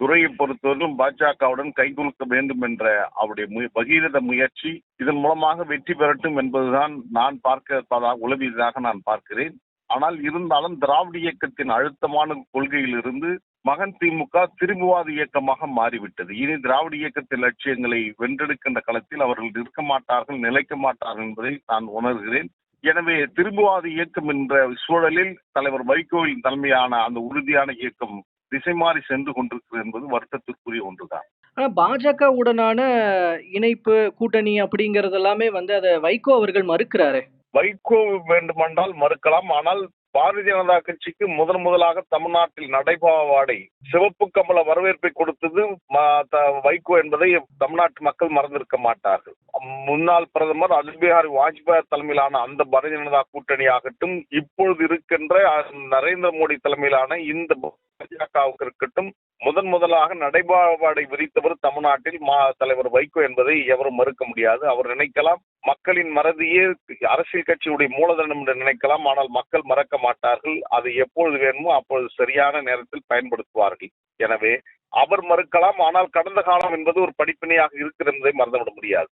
துறையை பொறுத்தவரையிலும் பாஜகவுடன் கைகுலுக்க வேண்டும் என்ற அவருடைய மு- பகீரத முயற்சி இதன் மூலமாக வெற்றி பெறட்டும் என்பதுதான் நான் பார்க்க உளவியதாக நான் பார்க்கிறேன். ஆனால் இருந்தாலும் திராவிட இயக்கத்தின் அழுத்தமான கொள்கையிலிருந்து மகன் திமுக திரும்புவாத இயக்கமாக மாறிவிட்டது. இனி திராவிட இயக்கத்தின் லட்சியங்களை வென்றெடுக்கின்ற களத்தில் அவர்கள் நிற்க மாட்டார்கள் நிலைக்க மாட்டார்கள் என்பதை நான் உணர்கிறேன். எனவே திரும்புவாத இயக்கம் என்ற சூழலில் தலைவர் வைகோவின் தலைமையான அந்த உறுதியான இயக்கம் திசை மாறி சென்று கொண்டிருக்கிறது என்பது வருத்தத்திற்குரிய ஒன்றுதான். ஆனா பாஜக உடனான இணைப்பு கூட்டணி அப்படிங்கறது எல்லாமே வந்து அதை வைகோ அவர்கள் மறுக்கிறாரு. வைகோ வேண்டுமென்றால் மறுக்கலாம். ஆனால் பாரதிய ஜனதா கட்சிக்கு முதன் முதலாக தமிழ்நாட்டில் நடைபாவாடை சிவப்பு கமல வரவேற்பை கொடுத்தது ம- த- வைகோ என்பதை தமிழ்நாட்டு மக்கள் மறந்திருக்க மாட்டார்கள். முன்னாள் பிரதமர் அடல் பிஹாரி வாஜ்பாய் தலைமையிலான அந்த பாரதிய ஜனதா கூட்டணி ஆகட்டும் இப்பொழுது இருக்கின்ற நரேந்திர மோடி தலைமையிலான இந்த பாஜகவுக்கு இருக்கட்டும் முதன் முதலாக நடைபாவாடை விரித்தவர் தமிழ்நாட்டில் மா தலைவர் வைகோ என்பதை எவரும் மறுக்க முடியாது. அவர் நினைக்கலாம் மக்களின் மறதியே அரசியல் கட்சியுடைய மூலதனம் என்று நினைக்கலாம். ஆனால் மக்கள் மறக்க மாட்டார்கள். அது எப்பொழுது வேணுமோ அப்பொழுது சரியான நேரத்தில் பயன்படுத்துவார்கள். எனவே அவர் மறுக்கலாம். ஆனால் கடந்த காலம் என்பது ஒரு படிப்பினையாக இருக்கிறது என்பதை மறந்துவிட முடியாது.